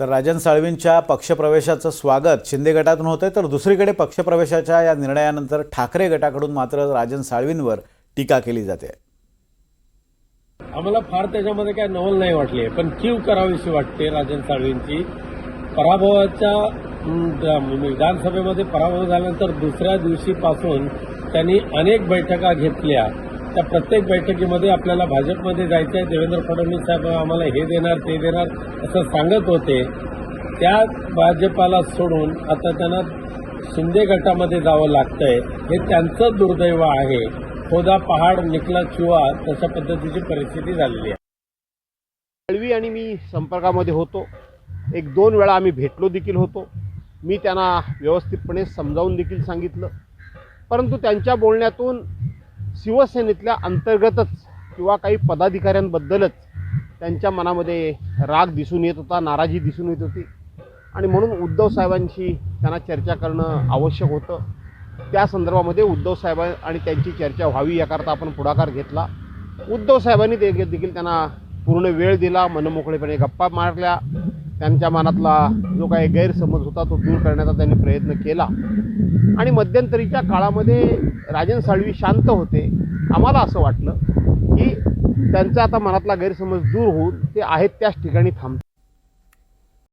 तर राजन साळवींच्या पक्षप्रवेशाचं स्वागत शिंदे गटातून होतंय. तर दुसरीकडे पक्षप्रवेशाच्या या निर्णयानंतर ठाकरे गटाकडून मात्र राजन साळवींवर टीका केली जाते. आम्हाला फार त्याच्यामध्ये काय नवल नाही वाटली. पण कीव करावीशी वाटते राजन साळवींची. पराभवाच्या विधानसभेमध्ये पराभव झाल्यानंतर दुसऱ्या दिवशीपासून त्यांनी अनेक बैठका घेतल्या. त्या प्रत्येक बैठकीमध्ये आपल्याला भाजपमध्ये जायचं आहे देवेंद्र फडणवीस साहेब आम्हाला हे देणार ते देणार असं सांगत होते. त्या भाजपाला सोडून आता त्यांना शिंदे गटामध्ये जावं लागतंय. हे त्यांचं दुर्दैव आहे. खोदा पहाड निकला चुवा तशा पद्धतीची परिस्थिती झालेली आहे. साळवी आणि मी संपर्कामध्ये होतो. एक दोन वेळा आम्ही भेटलो देखील होतो. मी त्यांना व्यवस्थितपणे समजावून देखील सांगितलं. परंतु त्यांच्या बोलण्यातून शिवसेनेतल्या अंतर्गतच किंवा काही पदाधिकाऱ्यांबद्दलच त्यांच्या मनामध्ये राग दिसून येत होता नाराजी दिसून येत होती. आणि म्हणून उद्धव साहेबांशी त्यांना चर्चा करणं आवश्यक होतं. त्या संदर्भामध्ये उद्धव साहेब आणि त्यांची चर्चा व्हावी याकरता आपण पुढाकार घेतला. उद्धव साहेबांनी ते देखील त्यांना पूर्ण वेळ दिला मनमोकळेपणे गप्पा मारल्या. त्यांच्या मनातला जो काही गैरसमज होता तो दूर करण्याचा त्यांनी प्रयत्न केला. आणि मध्यंतरीच्या काळामध्ये राजन साळवी शांत होते. आम्हाला असं वाटलं की त्यांचा आता मनातला गैरसमज दूर होऊन ते आहेत त्याच ठिकाणी थांबतील